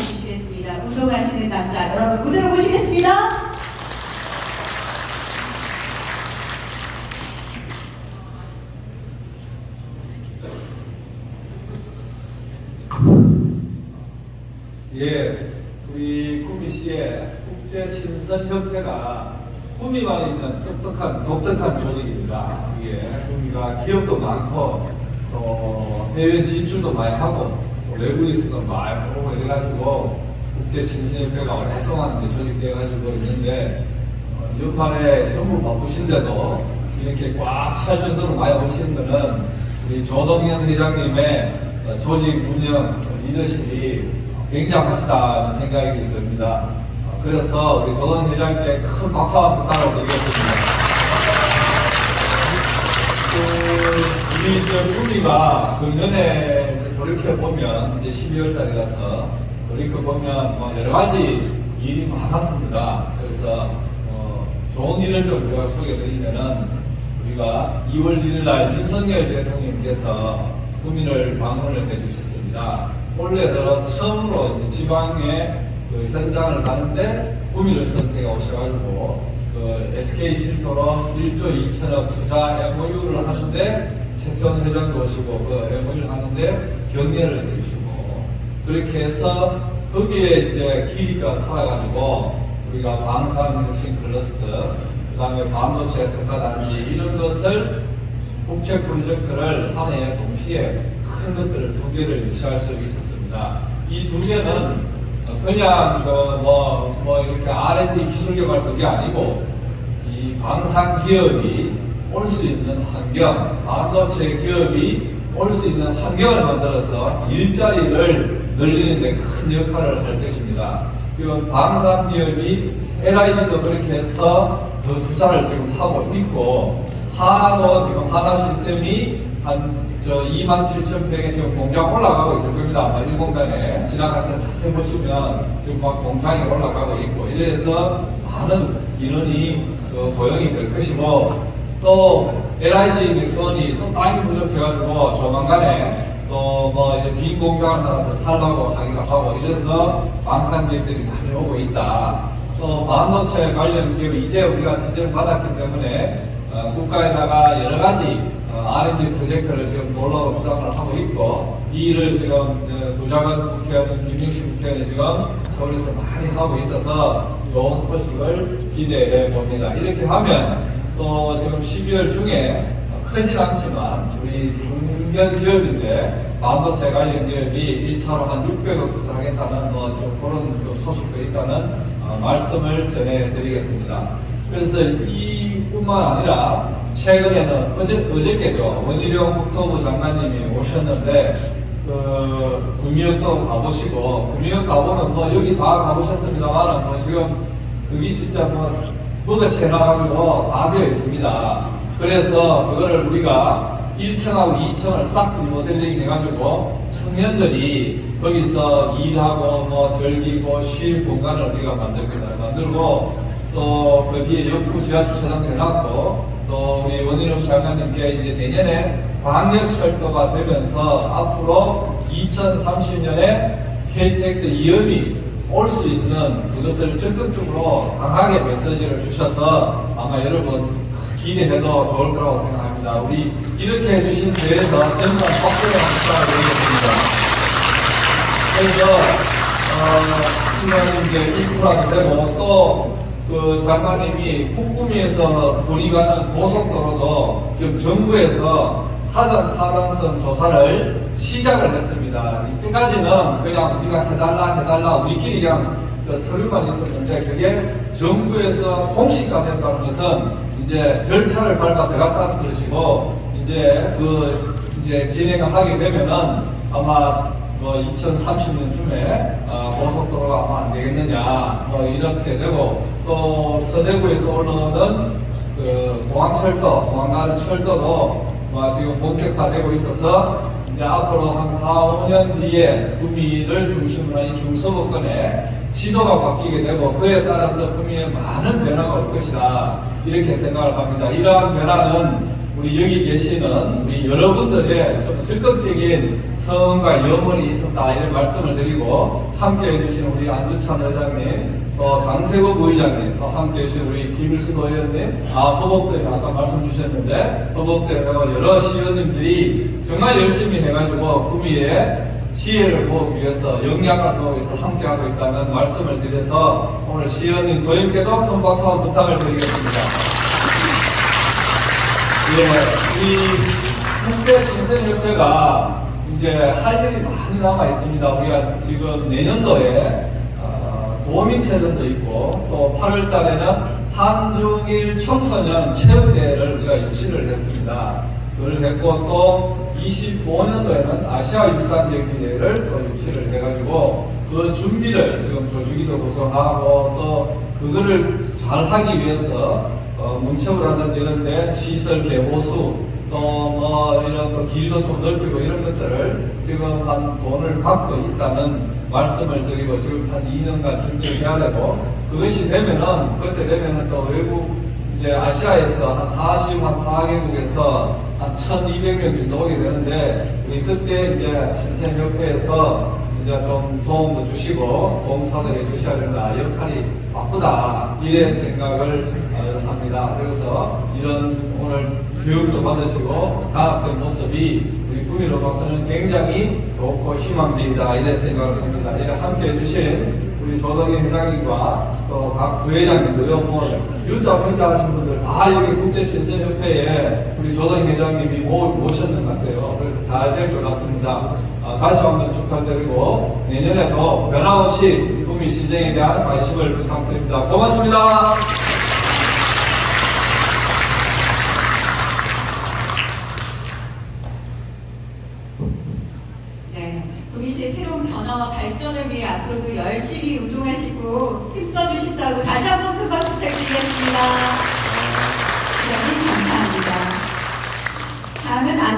해주시겠습니다. 운동하시는 남자 여러분 무대로 모시겠습니다. 예, 우리 구미시의 국제 친선 협회가 구미만 있는 독특한 독특한 조직입니다. 이게 구미가 기업도 많고 또 해외 진출도 많이 하고 또 외국에서도 많이 오고 이래가지고 국제 친선 협회가 오랫동안 이제 조직돼가지고 있는데 어, 연말에 전부 바쁘신데도 이렇게 꽉 찰 정도로 많이 오시는 거는 우리 조동현 회장님의 어, 조직 운영 리더십이 굉장하시다는 생각이 듭니다. 어, 그래서 우리 조동 회장님께 큰 박수 한번 부탁드리겠습니다. 그 우리 저 우리가 금년에 돌이켜 보면 이제 12월 달에 가서 돌이켜 보면 뭐 여러 가지 일이 많았습니다. 그래서 어, 좋은 일을 좀 제가 소개드리면은 우리가 2월 1일 날 윤석열 대통령께서 구민을 방문을 해주셨습니다. 올해 들어 처음으로 지방에 그 현장을 가는데 구민을 선택해 오셔가지고 그 SK 실토로 1조 2천억 투자 MOU를 하는데 최태원 회장도 오시고 그 MOU를 하는데 격려를 해주시고 그렇게 해서 거기에 이제 기회가 살아가지고 우리가 방산 혁신 클러스터 그다음에 반도체 특화단지 이런 것을 국책 프로젝트를 한 해에 동시에 큰 것들을 두 개를 유치할 수 있었습니다. 이 두 개는 그냥 그뭐 뭐 이렇게 R&D 기술 개발 그게 아니고 이 방산 기업이 올 수 있는 환경, 반도체 기업이 올 수 있는 환경을 만들어서 일자리를 늘리는 데 큰 역할을 할 것입니다. 그 방산 기업이 LIG도 그렇게 해서 더 투자를 지금 하고 있고 하나도 지금 하나 시스템이 한 저 2만 7천 평에 지금 공장 올라가고 있을 겁니다. 말일 공간에 지나가서 자세히 보시면 지금 막 공장이 올라가고 있고 이래서 많은 인원이 그 고용이 될 것이고 또 LIG 넥슨이 또 땅이 부족해가지고 조만간에 또 뭐 이제 빈 공장을 하나 살라고 하기가 하고 이래서 방산기업들이 많이 오고 있다. 또 반도체 관련 기업 이제 우리가 지정을 받았기 때문에 어, 국가에다가 여러 가지 어, R&D 프로젝트를 지금 놀라고 주장을 하고 있고 이 일을 지금 어, 부장관 국회의원 김용식 국회의원이 지금 서울에서 많이 하고 있어서 좋은 소식을 기대해 봅니다. 이렇게 하면 또 지금 12월 중에 어, 크진 않지만 우리 중견 기업인데 반도체 관련 기업이 1차로 한 600억 투자하겠다는 뭐좀 그런 좀 소식도 있다는 어, 말씀을 전해드리겠습니다. 그래서 이뿐만 아니라 최근에는 어제, 어저께죠. 원희룡 국토부 장관님이 오셨는데 그 구미역도 가보시고 구미역 가보면 뭐 여기 다 가보셨습니다만 뭐 지금 그게 진짜 뭐 뭐가 채나가지고 다 되어 있습니다. 그래서 그거를 우리가 1층하고 2층을 싹 리모델링 해가지고 청년들이 거기서 일하고 뭐 즐기고 쉴 공간을 우리가 만듭니다. 만들고 또 거기에 역후 지하주차장도 해놨고 또 우리 원희룡 장관님께 이제 내년에 광역철도가 되면서 앞으로 2030년에 KTX 이음이 올 수 있는 그것을 적극적으로 강하게 메시지를 주셔서 아마 여러분 기대해도 좋을 거라고 생각합니다. 우리 이렇게 해주신 대해서 정말 박수를 한번 부탁드리겠습니다. 그래서 어, 이제 인프라도 되고 또 그 장관님이 북구미에서 군이 가는 고속도로도 지금 정부에서 사전 타당성 조사를 시작을 했습니다. 이때까지는 그냥 우리가 해달라 해달라 우리끼리 그냥 그 서류만 있었는데 그게 정부에서 공식화 됐다는 것은 이제 절차를 밟아 들어갔다는 것이고 이제 그 이제 진행을 하게 되면은 아마 뭐 2030년쯤에 어, 고속도로가 아마 안 되겠느냐 뭐 이렇게 되고 또 서대구에서 올라오는 그 공항철도 공항 가는 철도도 뭐 지금 본격화되고 있어서 이제 앞으로 한 4, 5년 뒤에 구미를 중심으로 한이 중서부권에 지도가 바뀌게 되고 그에 따라서 구미에 많은 변화가 올 것이다 이렇게 생각을 합니다. 이러한 변화는 우리 여기 계시는 우리 여러분들의 좀 적극적인 성과 염원이 있었다 이런 말씀을 드리고 함께 해주신 우리 안주찬 의장님 또 장세국 의장님 또 함께 해주신 우리 김일수 의원님 아 허복대 아까 말씀 주셨는데 허복대 여러 시의원님들이 정말 열심히 해가지고 구미에 지혜를 모으기 위해서 영향을 모으기 위해서 함께하고 있다는 말씀을 드려서 오늘 시의원님 도임께도 큰 박수 부탁을 드리겠습니다. 예, 우리 국제 친선협회가 이제 할 일이 많이 남아 있습니다. 우리가 지금 내년도에 어, 도민 체전도 있고 또 8월 달에는 한중일 청소년 체육대회를 우리가 유치를 했습니다. 그걸 했고 또 25년도에는 아시아 육상 경기대회를 또 유치를 해가지고 그 준비를 지금 조주기도 구성하고 또 그거를 잘 하기 위해서 어, 문체부 라든지 이런 데 시설 개보수 또뭐 이런 또 길도 좀 넓히고 이런 것들을 지금 한 돈을 갖고 있다는 말씀을 드리고 지금 한 2년간 준비를 해야 되고 그것이 되면은 그때 되면은 또 외국 이제 아시아에서 한 40, 한 4개국에서 한 1,200명 정도 오게 되는데 우리 그때 이제 신생협회에서 이제 좀 도움도 주시고 봉사도 해주셔야 된다 역할이 바쁘다 이런 생각을 어, 합니다. 그래서 이런 오늘 교육도 받으시고 단합된 모습이 우리 구미로 봐서는 굉장히 좋고 희망적이다 이런 생각을 합니다. 이렇게 함께 해주신 우리 조덕희 회장님과 또 각 부회장님들요, 뭐, 유자, 문자 하신 분들 다 여기 국제신선협회에 우리 조덕희 회장님이 모, 모셨는 것 같아요. 그래서 잘 될 것 같습니다. 아, 다시 한번 축하드리고 내년에도 변함없이 구미 시정에 대한 관심을 부탁드립니다. 고맙습니다. 네, 발전을 위해 앞으로도 열심히 운동하시고 힘써주십사 하고 다시 한번 큰 박수 부탁드리겠습니다. 네, 감사합니다. 다음은 안주